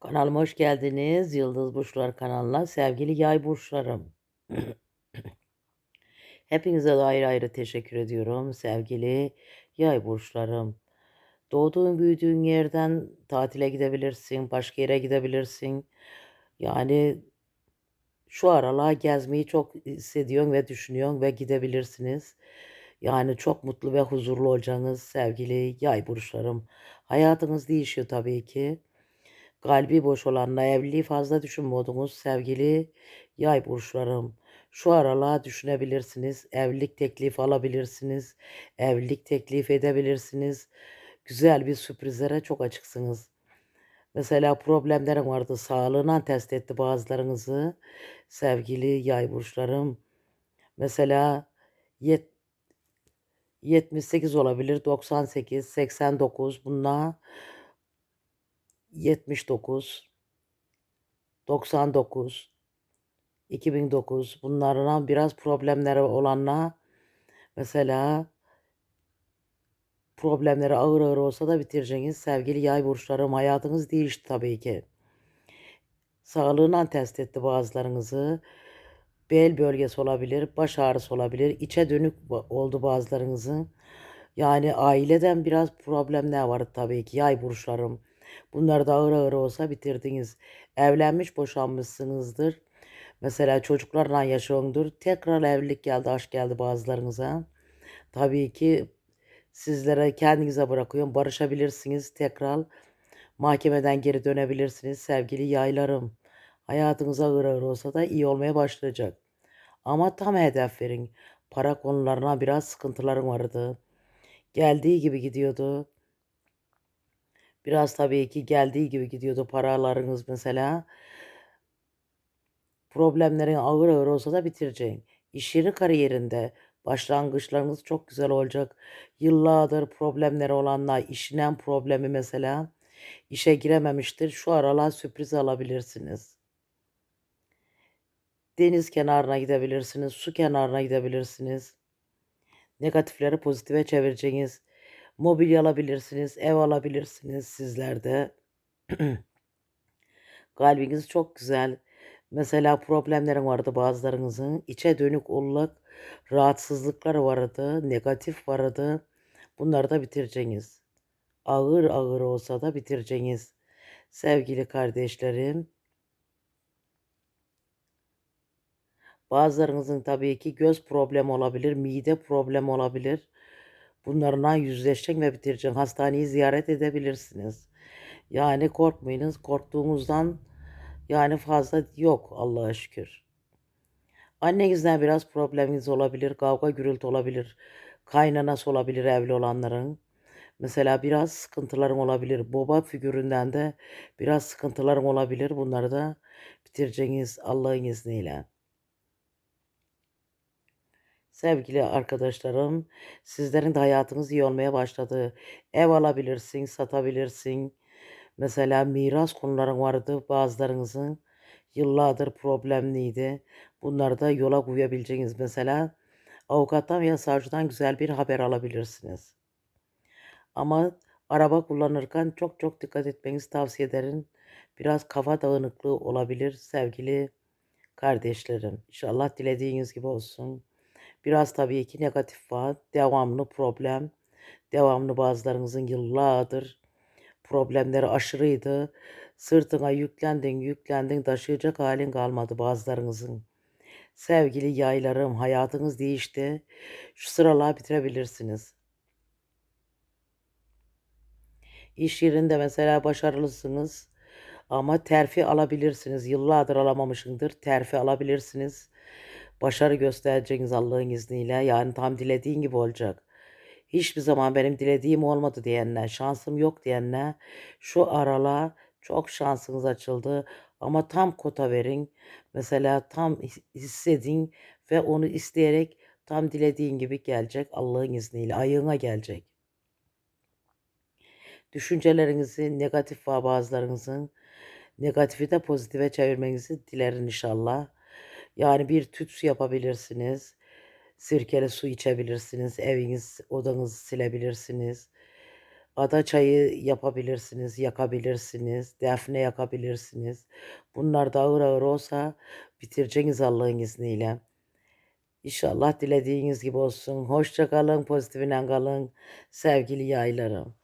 Kanalıma hoş geldiniz. Yıldız Burçlar kanalına sevgili yay burçlarım. Hepinize de ayrı ayrı teşekkür ediyorum sevgili yay burçlarım. Doğduğun büyüdüğün yerden tatile gidebilirsin, başka yere gidebilirsin. Yani şu aralar gezmeyi çok hissediyorsun ve düşünüyorsun ve gidebilirsiniz. Yani çok mutlu ve huzurlu olacaksınız sevgili yay burçlarım. Hayatınız değişiyor tabii ki. Kalbi boş olanla evliliği fazla düşünmüyordunuz sevgili yay burçlarım. Şu aralar düşünebilirsiniz. Evlilik teklifi alabilirsiniz. Evlilik teklif edebilirsiniz. Güzel bir sürprizlere çok açıksınız. Mesela problemlerim vardı. Sağlığına test etti bazılarınızı. Sevgili yay burçlarım. Mesela yet, 78 olabilir, 98, 89 bunlar 79, 99, 2009 bunlardan biraz problemleri olanlar mesela problemleri ağır ağır olsa da bitireceğiniz sevgili yay burçlarım hayatınız değişti tabii ki. Sağlığından test etti bazılarınızı. Bel bölgesi olabilir, baş ağrısı olabilir, içe dönük oldu bazılarınızın. Yani aileden biraz problemler var tabii ki yay burçlarım. Bunları da ağır ağır olsa bitirdiniz. Evlenmiş boşanmışsınızdır. Mesela çocuklarla yaşıyordur. Tekrar evlilik geldi, aşk geldi bazılarınıza. Tabii ki sizlere kendinize bırakıyorum. Barışabilirsiniz tekrar. Mahkemeden geri dönebilirsiniz sevgili yaylarım. Hayatınız ağır ağır olsa da iyi olmaya başlayacak. Ama tam hedef verin. Para konularına biraz sıkıntılarım vardı. Geldiği gibi gidiyordu. Biraz tabii ki geldiği gibi gidiyordu paralarınız mesela. Problemlerin ağır ağır olsa da bitireceğin. İş yeri kariyerinde başlangıçlarınız çok güzel olacak. Yıllardır problemleri olanlar, işinen problemi mesela işe girememiştir. Şu aralar sürpriz alabilirsiniz. Deniz kenarına gidebilirsiniz, su kenarına gidebilirsiniz. Negatifleri pozitife çevireceğiniz mobilya alabilirsiniz, ev alabilirsiniz sizler de. Kalbiniz çok güzel. Mesela problemlerin vardı bazılarınızın. içe dönük olarak rahatsızlıklar vardı, negatif vardı. Bunları da bitireceğiniz. Ağır ağır olsa da bitireceğiniz. Sevgili kardeşlerim. Bazılarınızın tabii ki göz problemi olabilir, mide problemi olabilir. Bunlarla yüzleşecek ve bitirecek. Hastaneyi ziyaret edebilirsiniz. Yani korkmayınız. Korktuğunuzdan yani fazla yok Allah'a şükür. Annenizden biraz probleminiz olabilir. Kavga gürültü olabilir. Kaynanası olabilir evli olanların. Mesela biraz sıkıntılarım olabilir. Baba figüründen de biraz sıkıntılarım olabilir. Bunları da bitireceğiniz Allah'ın izniyle. Sevgili arkadaşlarım, sizlerin de hayatınız iyi olmaya başladı. Ev alabilirsin, satabilirsin. Mesela miras konuların vardı bazılarınızın. Yıllardır problemliydi. Bunları da yola koyabileceğiniz mesela avukattan veya savcıdan güzel bir haber alabilirsiniz. Ama araba kullanırken çok çok dikkat etmenizi tavsiye ederim. Biraz kafa dağınıklığı olabilir sevgili kardeşlerim. İnşallah dilediğiniz gibi olsun. Biraz tabii ki negatif var. Devamlı problem. Devamlı bazılarınızın yıllardır problemleri aşırıydı. Sırtına yüklendin, yüklendin, taşıyacak halin kalmadı bazılarınızın. Sevgili yaylarım, hayatınız değişti. Şu sıralar bitirebilirsiniz. İş yerinde mesela başarılısınız ama terfi alabilirsiniz. Yıllardır alamamışındır. Terfi alabilirsiniz. Başarı göstereceğiniz Allah'ın izniyle. Yani tam dilediğin gibi olacak. Hiçbir zaman benim dilediğim olmadı diyenler, şansım yok diyenler şu arala çok şansınız açıldı. Ama tam kota verin. Mesela tam hissedin ve onu isteyerek tam dilediğin gibi gelecek Allah'ın izniyle. Ayığına gelecek. Düşüncelerinizi negatif var bazılarınızın. Negatifi de pozitife çevirmenizi dilerim inşallah. Yani bir tütsü yapabilirsiniz. Sirkeli su içebilirsiniz. Eviniz, odanızı silebilirsiniz. ada çayı yapabilirsiniz, yakabilirsiniz, defne yakabilirsiniz. Bunlar da ağır ağır olsa bitireceğiniz Allah'ın izniyle. İnşallah dilediğiniz gibi olsun. Hoşça kalın, pozitifine kalın sevgili yaylarım.